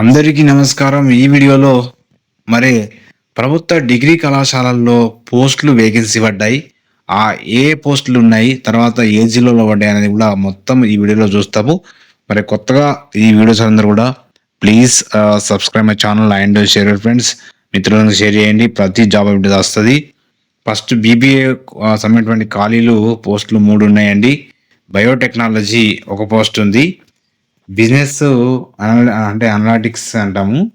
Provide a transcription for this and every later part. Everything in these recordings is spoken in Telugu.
అందరికీ నమస్కారం. ఈ వీడియోలో మరి ప్రభుత్వ డిగ్రీ కళాశాలల్లో పోస్టులు వేకెన్సీ పడ్డాయి. ఆ ఏ పోస్టులు ఉన్నాయి తర్వాత ఏ జిల్లాలో పడ్డాయి అనేది కూడా మొత్తం ఈ వీడియోలో చూస్తాము. మరి కొత్తగా ఈ వీడియోస్ అందరూ కూడా please subscribe my channel and share friends. మిత్రులను షేర్ చేయండి. ప్రతి జాబ్ అప్డేట్ వస్తుంది. ఫస్ట్ బీబీఏ సంబంధించినటువంటి ఖాళీలు పోస్టులు మూడు ఉన్నాయండి. బయోటెక్నాలజీ ఒక పోస్ట్ ఉంది. బిజినెస్ అంటే అనలాటిక్స్ అంటాము.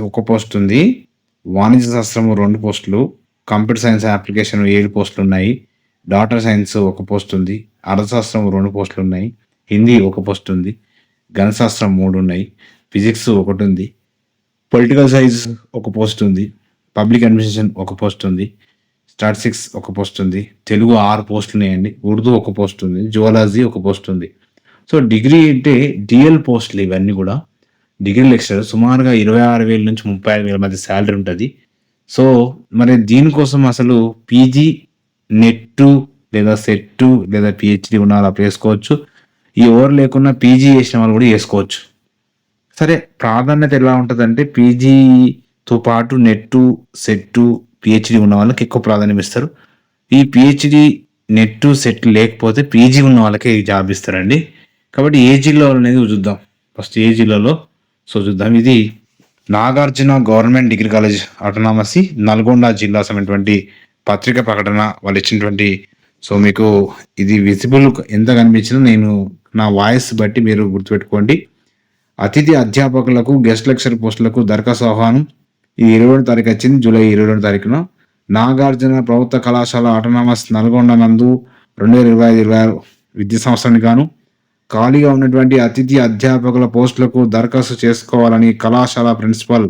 ఒక పోస్ట్ ఉంది. వాణిజ్య శాస్త్రము రెండు పోస్టులు. కంప్యూటర్ సైన్స్ అప్లికేషన్ ఏడు పోస్టులు ఉన్నాయి డాటా సైన్స్ ఒక పోస్ట్ ఉంది. అర్థశాస్త్రం రెండు పోస్టులు ఉన్నాయి హిందీ ఒక పోస్ట్ ఉంది. గణశాస్త్రం మూడు ఉన్నాయి. ఫిజిక్స్ ఒకటి ఉంది. పొలిటికల్ సైన్స్ ఒక పోస్ట్ ఉంది. పబ్లిక్ అడ్మినిస్ట్రేషన్ ఒక పోస్ట్ ఉంది. స్టాటిస్టిక్స్ ఒక పోస్ట్ ఉంది. తెలుగు ఆరు పోస్టులు ఉన్నాయండి ఉర్దూ ఒక పోస్ట్ ఉంది. జువాలజీ ఒక పోస్ట్ ఉంది. సో డిగ్రీ అంటే డిఎల్ పోస్టులు ఇవన్నీ కూడా. డిగ్రీ లెక్చరర్ సుమారుగా ఇరవై ఆరు వేల నుంచి ముప్పై ఐదు వేల మధ్య శాలరీ ఉంటుంది. సో మరి దీనికోసం అసలు పీజీ నెట్ లేదా సెట్ లేదా పిహెచ్డి ఉన్న వాళ్ళు అప్లై చేసుకోవచ్చు. ఈ ఎవరు లేకుండా పీజీ చేసిన వాళ్ళు కూడా చేసుకోవచ్చు. సరే ప్రాధాన్యత ఎలా ఉంటుందంటే పీజీతో పాటు నెట్టు సెట్టు పిహెచ్డి ఉన్న వాళ్ళకి ఎక్కువ ప్రాధాన్యం ఇస్తారు. ఈ పిహెచ్డి నెట్ సెట్ లేకపోతే పీజీ ఉన్న వాళ్ళకే జాబ్ ఇస్తారండి. కాబట్టి ఏ జిల్లాలో అనేది చూద్దాం. ఫస్ట్ ఏ జిల్లాలో? సో చూద్దాం. ఇది Nagarjuna government degree college autonomous Nalgonda జిల్లా సమటువంటి పత్రిక ప్రకటన వాళ్ళు ఇచ్చినటువంటి. సో మీకు ఇది విజిబుల్ ఎంత కనిపించినా నేను నా వాయిస్ బట్టి మీరు గుర్తుపెట్టుకోండి. అతిథి అధ్యాపకులకు గెస్ట్ లెక్చర్ పోస్టులకు దరఖాస్తు ఆహ్వానం. ఇది ఇరవై రెండు తారీఖు వచ్చింది జూలై ఇరవై రెండు తారీఖున. నాగార్జున ప్రభుత్వ కళాశాల ఆటోనామస్ నల్గొండ నందు రెండు వేల ఇరవై ఐదు ఇరవై ఆరు విద్యా సంవత్సరానికి గాను. ఖాళీగా ఉన్నటువంటి అతిథి అధ్యాపకుల పోస్టులకు దరఖాస్తు చేసుకోవాలని కళాశాల ప్రిన్సిపల్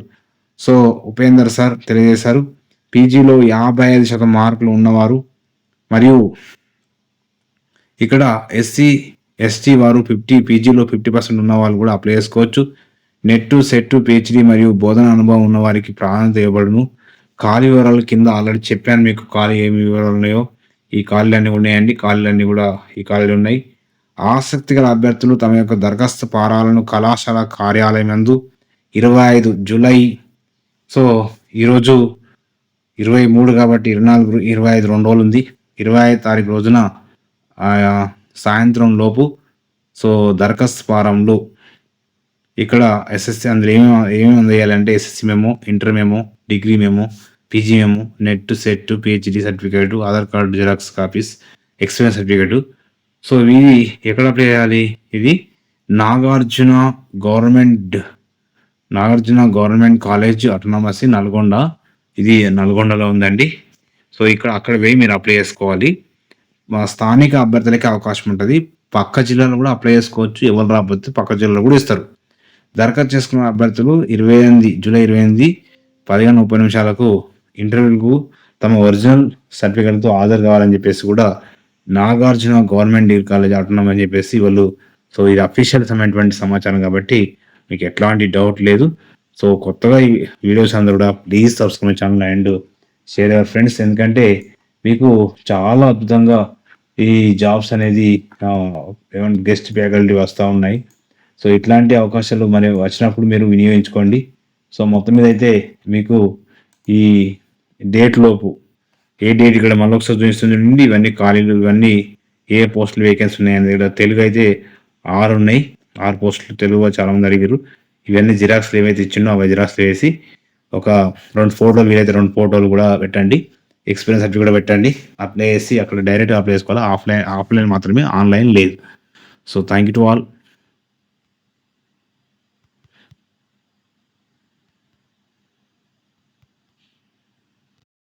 సో ఉపేందర్ సార్ తెలియజేశారు. పీజీలో యాభై ఐదు శాతం మార్కులు ఉన్నవారు మరియు ఇక్కడ ఎస్సీ ఎస్టీ వారు ఫిఫ్టీ పీజీలో ఫిఫ్టీ పర్సెంట్ ఉన్న వాళ్ళు కూడా అప్లై చేసుకోవచ్చు. నెట్ సెట్ పిహెచ్డి మరియు బోధన అనుభవం ఉన్న వారికి ప్రాధాన్యత ఇవ్వబడును. ఖాళీ వివరాలు కింద ఆల్రెడీ చెప్పాను మీకు ఖాళీ ఏమి వివరాలు ఉన్నాయో ఈ ఖాళీలన్నీ ఉన్నాయండి. ఖాళీలన్నీ కూడా ఈ ఖాళీలు ఉన్నాయి. ఆసక్తి గల అభ్యర్థులు తమ యొక్క దరఖాస్తు ఫారాలను కళాశాల కార్యాలయం నందు ఇరవై ఐదు జూలై సో ఈరోజు ఇరవై మూడు కాబట్టి ఇరవై నాలుగు ఇరవై ఐదు రెండు రోజులు ఉంది ఇరవై ఐదు తారీఖు రోజున సాయంత్రం లోపు సో దరఖాస్తు ఫారంలో ఇక్కడ ఎస్ఎస్సి అందులో ఏమేమి ఏమేమి అందేయాలంటే ఎస్ఎస్సి మేము ఇంటర్ మేము డిగ్రీ మేము పీజీ మేము NET SET PhD certificate Aadhaar card xerox copies experience certificate so ఇది ఎక్కడ అప్లై చేయాలి? ఇది Nagarjuna government Nagarjuna government college autonomous Nalgonda. ఇది నల్గొండలో ఉందండి. సో ఇక్కడ అక్కడ పోయి మీరు అప్లై చేసుకోవాలి. మా స్థానిక అభ్యర్థులకి అవకాశం ఉంటుంది. పక్క జిల్లాలో కూడా అప్లై చేసుకోవచ్చు. ఎవరు రాకపోతే పక్క జిల్లాలో కూడా ఇస్తారు. దరఖాస్తు చేసుకున్న అభ్యర్థులు ఇరవై ఎనిమిది జూలై ఇరవై ఎనిమిది పదిహేను ముప్పై నిమిషాలకు ఇంటర్వ్యూకు తమ ఒరిజినల్ సర్టిఫికేట్తో హాజరు కావాలని చెప్పేసి కూడా Nagarjuna government degree college autonomy అని చెప్పేసి వాళ్ళు సో ఇది అఫీషియల్ అయినటువంటి సమాచారం కాబట్టి మీకు ఎట్లాంటి డౌట్ లేదు. సో కొత్తగా ఈ వీడియోస్ అందరూ కూడా please subscribe channel and share your friends ఎందుకంటే మీకు చాలా అద్భుతంగా ఈ జాబ్స్ అనేది గెస్ట్ ఫ్యాకల్టీ వస్తూ ఉన్నాయి. సో ఇట్లాంటి అవకాశాలు మరి వచ్చినప్పుడు మీరు వినియోగించుకోండి. సో మొత్తం మీద అయితే మీకు ఈ డేట్ లోపు ఏ డేట్ ఇక్కడ మళ్ళీ ఒకసారి చూపిస్తుంది ఇవన్నీ ఖాళీలు ఇవన్నీ ఏ పోస్టులు వేకెన్సీ ఉన్నాయి అనేది ఇక్కడ తెలుగు అయితే ఆరు ఉన్నాయి. ఆరు పోస్టులు తెలుగు చాలా మంది అడిగారు. ఇవన్నీ జిరాక్స్లు ఏవైతే ఇచ్చిండో అవి జిరాక్స్లు వేసి ఒక రెండు ఫోటోలు వీలైతే రెండు ఫోటోలు కూడా పెట్టండి. ఎక్స్పీరియన్స్ సర్టిఫికేట్ కూడా పెట్టండి. అప్లై చేసి అక్కడ డైరెక్ట్ అప్లై చేసుకోవాలి? ఆఫ్లైన్ ఆఫ్లైన్ మాత్రమే ఆన్లైన్ లేదు. So thank you to all